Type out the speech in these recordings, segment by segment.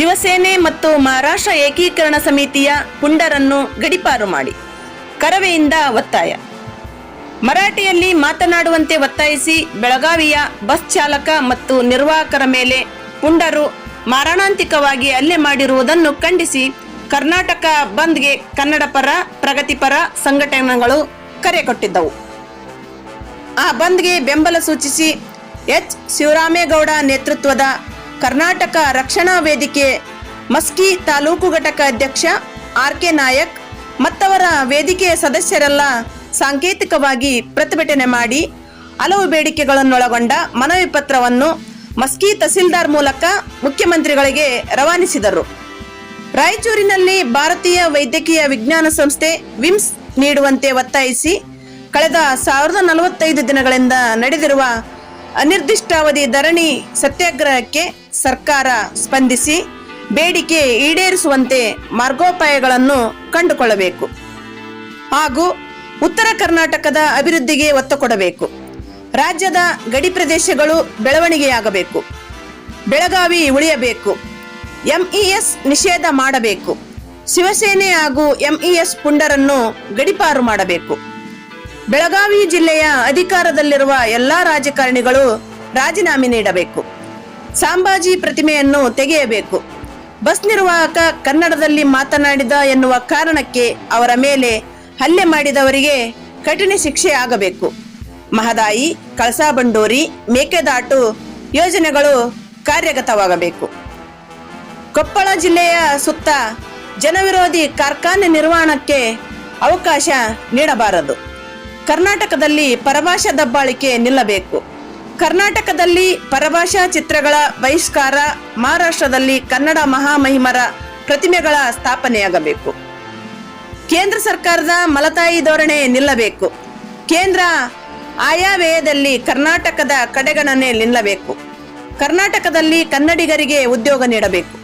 ಶಿವಸೇನೆ ಮತ್ತು ಮಹಾರಾಷ್ಟ್ರ ಏಕೀಕರಣ ಸಮಿತಿಯ ಪುಂಡರನ್ನು ಗಡಿಪಾರು ಮಾಡಿ. ಕರವೆಯಿಂದ ಒತ್ತಾಯ. ಮರಾಠಿಯಲ್ಲಿ ಮಾತನಾಡುವಂತೆ ಒತ್ತಾಯಿಸಿ ಬೆಳಗಾವಿಯ ಬಸ್ ಚಾಲಕ ಮತ್ತು ನಿರ್ವಾಹಕರ ಮೇಲೆ ಪುಂಡರು ಮಾರಣಾಂತಿಕವಾಗಿ ಹಲ್ಲೆ ಮಾಡಿರುವುದನ್ನು ಖಂಡಿಸಿ ಕರ್ನಾಟಕ ಬಂದ್ಗೆ ಕನ್ನಡ ಪರ ಪ್ರಗತಿಪರ ಸಂಘಟನೆಗಳು ಕರೆ ಕೊಟ್ಟಿದ್ದವು. ಆ ಬಂದ್ಗೆ ಬೆಂಬಲ ಸೂಚಿಸಿ ಎಚ್. ಶಿವರಾಮೇಗೌಡ ನೇತೃತ್ವದ ಕರ್ನಾಟಕ ರಕ್ಷಣಾ ವೇದಿಕೆ ಮಸ್ಕಿ ತಾಲೂಕು ಘಟಕ ಅಧ್ಯಕ್ಷ ಆರ್ ಕೆ ನಾಯಕ್ ಮತ್ತವರ ವೇದಿಕೆಯ ಸದಸ್ಯರೆಲ್ಲ ಸಾಂಕೇತಿಕವಾಗಿ ಪ್ರತಿಭಟನೆ ಮಾಡಿ ಹಲವು ಬೇಡಿಕೆಗಳನ್ನೊಳಗೊಂಡ ಮನವಿ ಪತ್ರವನ್ನು ಮಸ್ಕಿ ತಹಸೀಲ್ದಾರ್ ಮೂಲಕ ಮುಖ್ಯಮಂತ್ರಿಗಳಿಗೆ ರವಾನಿಸಿದರು. ರಾಯಚೂರಿನಲ್ಲಿ ಭಾರತೀಯ ವೈದ್ಯಕೀಯ ವಿಜ್ಞಾನ ಸಂಸ್ಥೆ ವಿಮ್ಸ್ ನೀಡುವಂತೆ ಒತ್ತಾಯಿಸಿ ಕಳೆದ ಸಾವಿರದ ನಲವತ್ತೈದು ದಿನಗಳಿಂದ ನಡೆದಿರುವ ಅನಿರ್ದಿಷ್ಟಾವಧಿ ಧರಣಿ ಸತ್ಯಾಗ್ರಹಕ್ಕೆ ಸರ್ಕಾರ ಸ್ಪಂದಿಸಿ ಬೇಡಿಕೆ ಈಡೇರಿಸುವಂತೆ ಮಾರ್ಗೋಪಾಯಗಳನ್ನು ಕಂಡುಕೊಳ್ಳಬೇಕು ಹಾಗೂ ಉತ್ತರ ಕರ್ನಾಟಕದ ಅಭಿವೃದ್ಧಿಗೆ ಒತ್ತು ಕೊಡಬೇಕು. ರಾಜ್ಯದ ಗಡಿ ಪ್ರದೇಶಗಳು ಬೆಳವಣಿಗೆಯಾಗಬೇಕು. ಬೆಳಗಾವಿ ಉಳಿಯಬೇಕು. ಎಂಇಎಸ್ ನಿಷೇಧ ಮಾಡಬೇಕು. ಶಿವಸೇನೆ ಹಾಗೂ ಎಂಇಎಸ್ ಪುಂಡರನ್ನು ಗಡಿಪಾರು ಮಾಡಬೇಕು. ಬೆಳಗಾವಿ ಜಿಲ್ಲೆಯ ಅಧಿಕಾರದಲ್ಲಿರುವ ಎಲ್ಲಾ ರಾಜಕಾರಣಿಗಳು ರಾಜೀನಾಮೆ ನೀಡಬೇಕು. ಸಾಂಬಾಜಿ ಪ್ರತಿಮೆಯನ್ನು ತೆಗೆಯಬೇಕು. ಬಸ್ ನಿರ್ವಾಹಕ ಕನ್ನಡದಲ್ಲಿ ಮಾತನಾಡಿದ ಎನ್ನುವ ಕಾರಣಕ್ಕೆ ಅವರ ಮೇಲೆ ಹಲ್ಲೆ ಮಾಡಿದವರಿಗೆ ಕಠಿಣ ಶಿಕ್ಷೆ ಆಗಬೇಕು. ಮಹದಾಯಿ, ಕಳಸಾ ಬಂಡೂರಿ, ಮೇಕೆದಾಟು ಯೋಜನೆಗಳು ಕಾರ್ಯಗತವಾಗಬೇಕು. ಕೊಪ್ಪಳ ಜಿಲ್ಲೆಯ ಸುತ್ತ ಜನವಿರೋಧಿ ಕಾರ್ಖಾನೆ ನಿರ್ವಹಣಕ್ಕೆ ಅವಕಾಶ ನೀಡಬಾರದು. ಕರ್ನಾಟಕದಲ್ಲಿ ಪರಭಾಷಾ ದಬ್ಬಾಳಿಕೆ ನಿಲ್ಲಬೇಕು. ಕರ್ನಾಟಕದಲ್ಲಿ ಪರಭಾಷಾ ಚಿತ್ರಗಳ ಬಹಿಷ್ಕಾರ, ಮಹಾರಾಷ್ಟ್ರದಲ್ಲಿ ಕನ್ನಡ ಮಹಾಮಹಿಮರ ಪ್ರತಿಮೆಗಳ ಸ್ಥಾಪನೆಯಾಗಬೇಕು. ಕೇಂದ್ರ ಸರ್ಕಾರದ ಮಲತಾಯಿ ಧೋರಣೆ ನಿಲ್ಲಬೇಕು. ಕೇಂದ್ರ ಆಯಾವ್ಯಯದಲ್ಲಿ ಕರ್ನಾಟಕದ ಕಡೆಗಣನೆ ನಿಲ್ಲಬೇಕು. ಕರ್ನಾಟಕದಲ್ಲಿ ಕನ್ನಡಿಗರಿಗೆ ಉದ್ಯೋಗ ನೀಡಬೇಕು.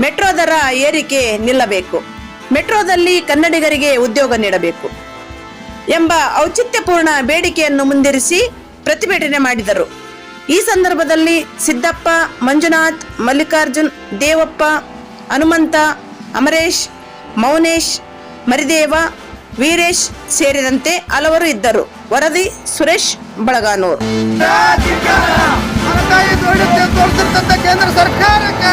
ಮೆಟ್ರೋ ದರ ಏರಿಕೆ ನಿಲ್ಲಬೇಕು. ಮೆಟ್ರೋದಲ್ಲಿ ಕನ್ನಡಿಗರಿಗೆ ಉದ್ಯೋಗ ನೀಡಬೇಕು. ಎಂಬ ಔಚಿತ್ಯಪೂರ್ಣ ಬೇಡಿಕೆಯನ್ನು ಮುಂದಿರಿಸಿ ಪ್ರತಿಭಟನೆ ಮಾಡಿದರು. ಈ ಸಂದರ್ಭದಲ್ಲಿ ಸಿದ್ದಪ್ಪ, ಮಂಜುನಾಥ್, ಮಲ್ಲಿಕಾರ್ಜುನ್, ದೇವಪ್ಪ, ಹನುಮಂತ, ಅಮರೇಶ್, ಮೌನೇಶ್, ಮರಿದೇವ, ವೀರೇಶ್ ಸೇರಿದಂತೆ ಹಲವರು ಇದ್ದರು. ವರದಿ ಸುರೇಶ್ ಬಳಗಾನೂರ್. ಕೇಂದ್ರ ಸರ್ಕಾರಕ್ಕೆ